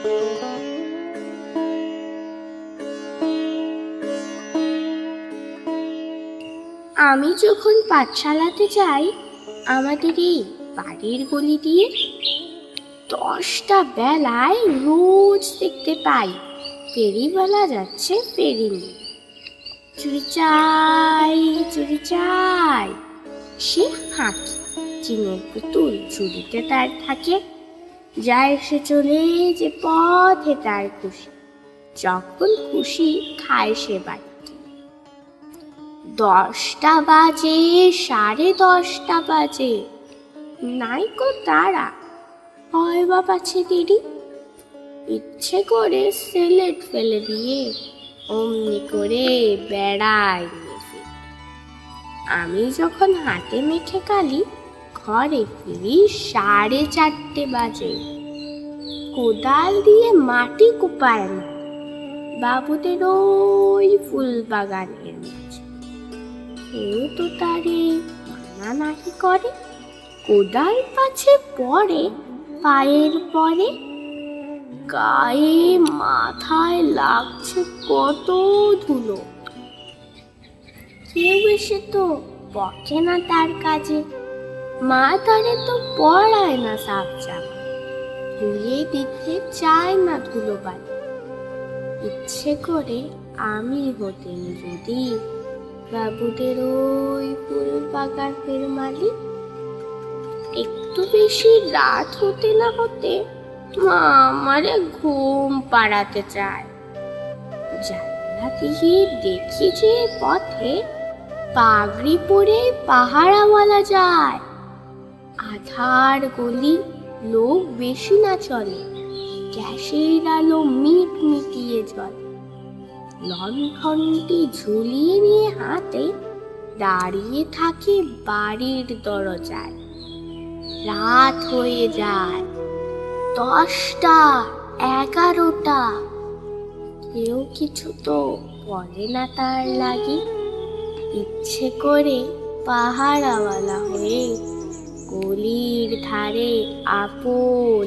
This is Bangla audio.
আমি যখন পাঠশালাতে যাই, আমাদের এই বাড়ির গলি দিয়ে দশটা বেলায় রোজ দেখতে পাই, ফেরিওয়ালা যাচ্ছে ফেরি নিয়ে। চুরি চাই চুরি চাই। সে হাঁকি চিনের পুতুল চুরিতে তার থাকে। যা এসে চলে যে পথে তার খুশি। যখন খুশি খায় সে বাড়ি দশটা বাজে, সাড়ে দশটা বাজে। নাইকো তারা হয় বা পাছে দেরি ইচ্ছে করে সিলেট ফেলে দিয়ে অমনি করে বেড়ায় আমি যখন হাতে মেখে কালি ঘরে ফিরি সাড়ে চারটে বাজে। কোদাল দিয়ে মাটি কোপায় না বাবুদের ওই ফুল বাগানের মাঝে। কেউ তো তারে মানা নাহি করে। কোদাল পাছে পরে পায়ের পরে। গায়ে মাথায় লাগছে কত ধুলো। কেউ এসে তো বকে না তার কাজে। মা তারে তো পড়ায় না সাপ চাপ ধুয়ে দিতে চায় না ধুলো বালি ইচ্ছে করে আমি হতেন যদি বাবুদের ওই ফুল বাগানের মালিক। একটু বেশি রাত হতে না হতে মা আমারে ঘুম পাড়াতে চায়। জানলা দিয়ে দেখি যে পথে পাগড়ি পরে পাহারাওয়ালা যায়। আধার গলি, লোক বেশি না চলে, গ্যাসের আলো মিট মিটিয়ে জলে। লণ্ঠনটি ঝুলিয়ে নিয়ে হাতে দাঁড়িয়ে থাকে বাড়ির দরজায়। রাত হয়ে যায়, দশটা, এগারোটা। কেউ কিছু তো বলে না তার লাগে। ইচ্ছে করে পাহাড়াওয়ালা হয়ে গলির ধারে আপন